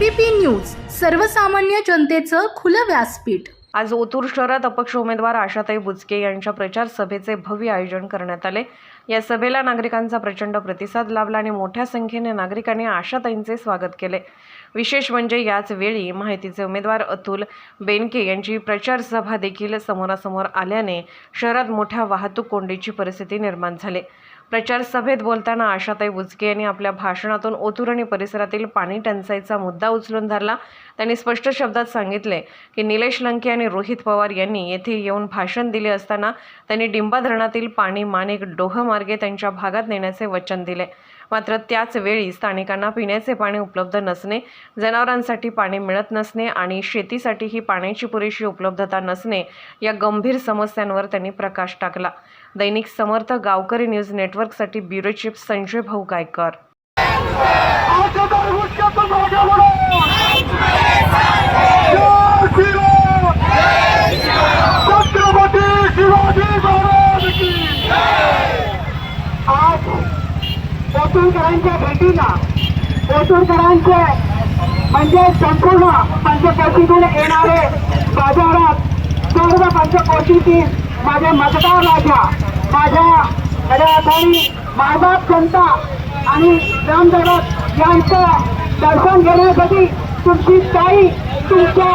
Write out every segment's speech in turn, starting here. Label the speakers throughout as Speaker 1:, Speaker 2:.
Speaker 1: ABP news सर्वसामान्य जनतेचं खुलं व्यासपीठ.
Speaker 2: आज ओतूर शहरात अपक्ष उमेदवार आशाताई बुचके यांच्या प्रचार सभेचे भव्य आयोजन करण्यात आले. या सभेला नागरिकांचा प्रचंड प्रतिसाद लाभला आणि मोठ्या संख्येने नागरिकांनी आशाताईंचे स्वागत केले. विशेष म्हणजे याच वेळी माहितीचे उमेदवार अतुल बेनके यांची प्रचार सभा देखील समोरासमोर आल्याने शहरात मोठ्या वाहतूक कोंडीची परिस्थिती निर्माण झाली. प्रचार सभेत बोलताना आशाताई बुचके यांनी आपल्या भाषणातून ओतूर आणि परिसरातील पाणी टंचाईचा मुद्दा उचलून धरला. त्यांनी स्पष्ट शब्दात सांगितले की निलेश लंके आणि रोहित पवार यांनी येथे येऊन भाषण दिले असताना त्यांनी डिंबा धरणातील पाणी माणिक डोहमार्गे त्यांच्या भागात नेण्याचे वचन दिले. मात्र त्याच वेळी स्थानिकांना पिण्याचे पाणी उपलब्ध नसणे जनावरांसाठी पाणी मिळत नसणे आणि शेतीसाठीही पाण्याची पुरेशी उपलब्धता नसणे या गंभीर समस्यांवर त्यांनी प्रकाश टाकला. दैनिक समर्थ गावकरी न्यूज नेटवर्कसाठी ब्युरो चीफ संजय भाऊ गायकर
Speaker 3: ओतूरकरांच्या भेटीला. ओतूरकरांचे म्हणजे संपूर्ण पंचकोशीतून येणारे बाजारात सर्व पंचकोशीतील माझे मतदार राजा माझ्या खऱ्या अर्थाने मायबाप जनता आणि ग्रामसेवक यांचं दर्शन घेण्यासाठी तुमची ताई तुमच्या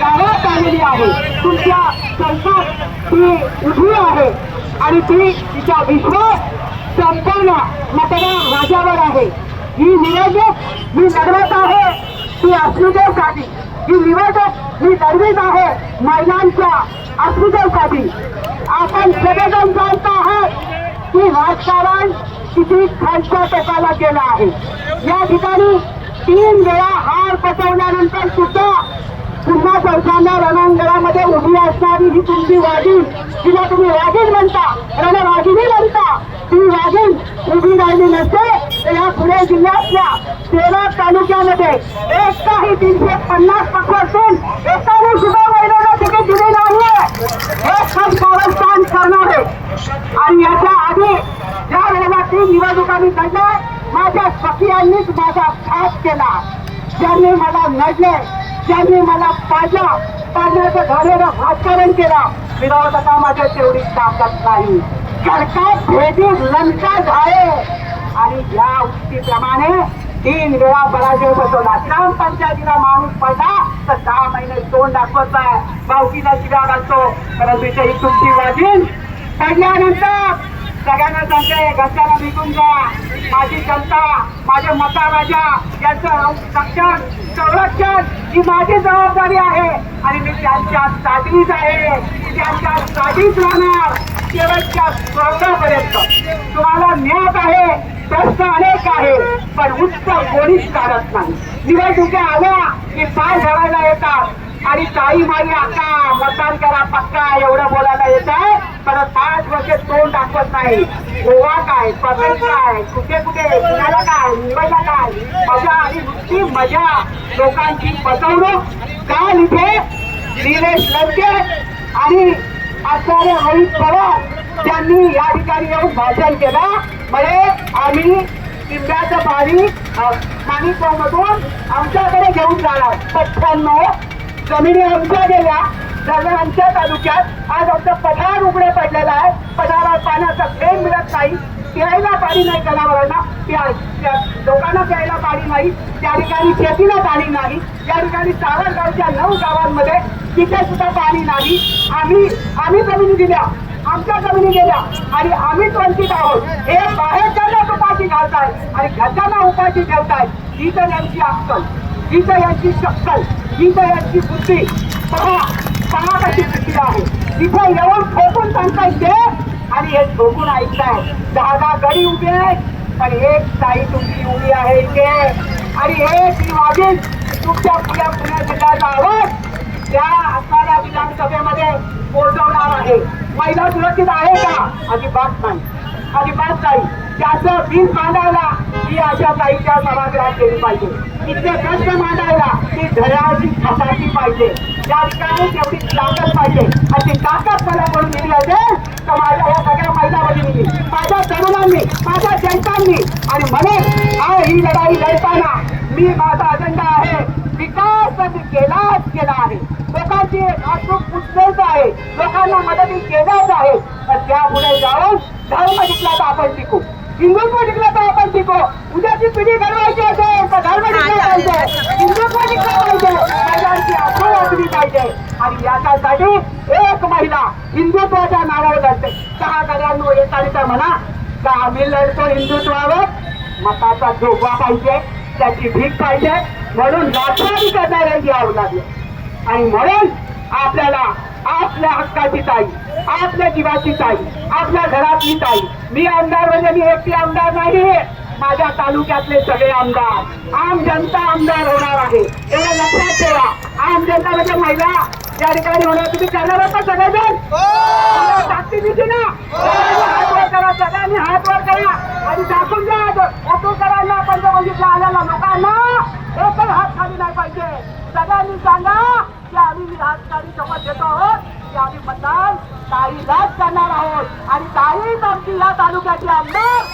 Speaker 3: गावात आलेली आहे. तुमच्या संसार ती उभी आहे आणि ती तिचा विश्वास संपूर्ण मतदान माझ्यावर आहे. ही निवडणूक मी लढवत आहे. ती अस्मितेसाठी. ही निवडणूक मी लढवीत आहे महिलांच्या अस्मितेसाठी. आपण सगळेजण जाणत आहात की राजकारण किती खालच्या टोकाला गेलं आहे. या ठिकाणी तीन वेळा हार पचवल्यानंतर सुद्धा पुन्हा चौथ्यांदा रणांगणामध्ये उभी असणारी ही तुमची वादी तिला तुम्ही वाघीण म्हणता रणवाघिणी म्हणता ती वाघीण उभी राहिली नसते तर या पुणे जिल्ह्यातल्या तेरा तालुक्यामध्ये एकताही तीनशे पन्नास पक्ष असून एकाने सुद्धा महिलांना तिकीट दिले नाहीये. हे सब कारस्थान करणार आहे. आणि याच्या आधी ज्या वेळेला तीन निवडणुका मी काढल्या माझ्या सखियांनीच माझा साथ केला. ज्यांनी मला लढले ज्यांनी मला पाडला पाडण्याचं झालेलं राजकारण केलं विरोधका माझ्या तेवढी ताकद नाही. सरकार भेटी लंका झाले आणि या उक्तीप्रमाणे तीन वेळा पराजय बसवला. ग्रामपंचायतीला माणूस पडला तर दहा महिने तोंड दाखवत आहे. भावकीला शिव्या घालतो. परंतु इथे ही तुमची वाजीन पडल्यानंतर सगळ्यांना सांगते घरच्याला निघून जा. माझी जनता माझे मता राजा यांचं रक्षण संरक्षण ही माझी जबाबदारी आहे. आणि मी त्यांच्या साठीच आहे. त्यांच्या साठीच राहणार. शेवटच्या स्वर्गापर्यंत. तुम्हाला ज्ञात आहे प्रश्न अनेक आहे पण उच्च कोणीच काढत नाही. निवडणुका आल्या की पाय धरायला येतात. आणि ताई माई आता मतदान करा पक्का एवढं बोलायला येत आहे पण पाच वर्ष तोंड दाखवत नाही. गोवा काय पतंग काय कुठे कुठे पुण्याला काय मुंबईला काय मजा आणि नुसती मजा. लोकांची फसवणूक. काल इथे निलेश लडके आणि आचार्य रोहित पवार त्यांनी या ठिकाणी येऊन भाषण केलं. म्हणजे आम्ही पिंप्याचं पाणी मधून आमच्याकडे घेऊन जाणार. पठ्ठ्याण्णव जमिनी आमच्या गेल्या. दरम्यान आमच्या तालुक्यात आज आमचा पठार उघडे पडलेला आहे. पठारात पाण्याचा थेंब मिळत नाही. प्यायला पाणी नाही जनावरांना. प्या त्या लोकांना प्यायला पाणी नाही. त्या ठिकाणी शेतीला पाणी नाही. या ठिकाणी सावरगावच्या नऊ गावांमध्ये तिथे सुद्धा पाणी नाही. आम्ही आम्ही जमिनी दिल्या. आमच्या जमिनी गेल्या. आणि आम्हीच वंचित आहोत. हे बाहेरच्या उपाशी घालताय आणि घरच्यांना उपाशी ठेवताय. ही तर यांची अक्कल. ही शक्कल ही बुद्धी पहा पहा कशी बुद्धी आहे. तिथे येऊन ठोकून सांगताय ते आणि हे ठोकून ऐकताय. दहा दहा गडी उभी आहेत पण एक ताई तुमची उभी आहे इथे. आणि हे ती वागेल तुमच्या पुण्या पुणे जिल्ह्याचा आवाज त्या असणाऱ्या विधानसभेमध्ये पोहोचवणार आहे. महिला सुरक्षित आहे का? अजिबात नाही. अजिबात नाही. त्याचं बिल मांडायला ही अशा ताईच्या सभागृहात गेली पाहिजे. इतके कष्ट मांडायला ती धराची खसाची पाहिजे. त्या ठिकाणी तेवढी ताकद पाहिजे. आणि ती ताकद मला म्हणून दिली असेल तर माझ्या या सगळ्या महिला माझ्या तरुणांनी माझ्या जनतांनी आणि म्हणून हा ही लढाई लढताना मी माझा अजेंडा आहे. विकास मी केलाच केला आहे. लोकांची एक पुसलेच आहे. लोकांना मदती केल्याच आहे. तर त्यापुढे जाऊन धर्म जिंकला तर आपण शिकू हिंदुत्व टिकलं तर आपण टिकू उद्याची पिढी घडवायची असेल तर धर्म टिकला पाहिजे. हिंदुत्व टिकलं पाहिजे महिलांची आठवण वाचली पाहिजे. आणि याच्यासाठी एक महिला हिंदुत्वाच्या नावावर लढते. सहा सगळ्यांनो येताना म्हणा का आम्ही लढतो हिंदुत्वावर? मताचा जोगवा पाहिजे त्याची भीक पाहिजे. म्हणून राष्ट्रवादी करणाऱ्यांची यावं लागले. आणि म्हणून आपल्याला आपल्या हक्काची ताई आपल्या जीवाची ताई आपल्या घरातली ताई. मी आमदार म्हणजे मी एकटी आमदार नाही माझ्या तालुक्यातले सगळे आमदार. आम जनता आमदार होणार आहे. एवढं लक्षात ठेवा. आम जनता म्हणजे महिला. या ठिकाणी होणार तुम्ही करणार आहात का सगळेजण ताकदीची ना? सगळ्यांनी हात वर करा सगळ्यांनी हात वर करा. आणि दाखवून द्या ओतूरकरांना पंचवंशीतल्या आलेल्या लोकांना एकही हात खाली नाही पाहिजे. सगळ्यांनी सांगा की आम्ही राजकारणी सोबत देतो आहोत की आम्ही मतदान ताईलाच करणार आहोत. आणि ताईच आमची या तालुक्याची आमदार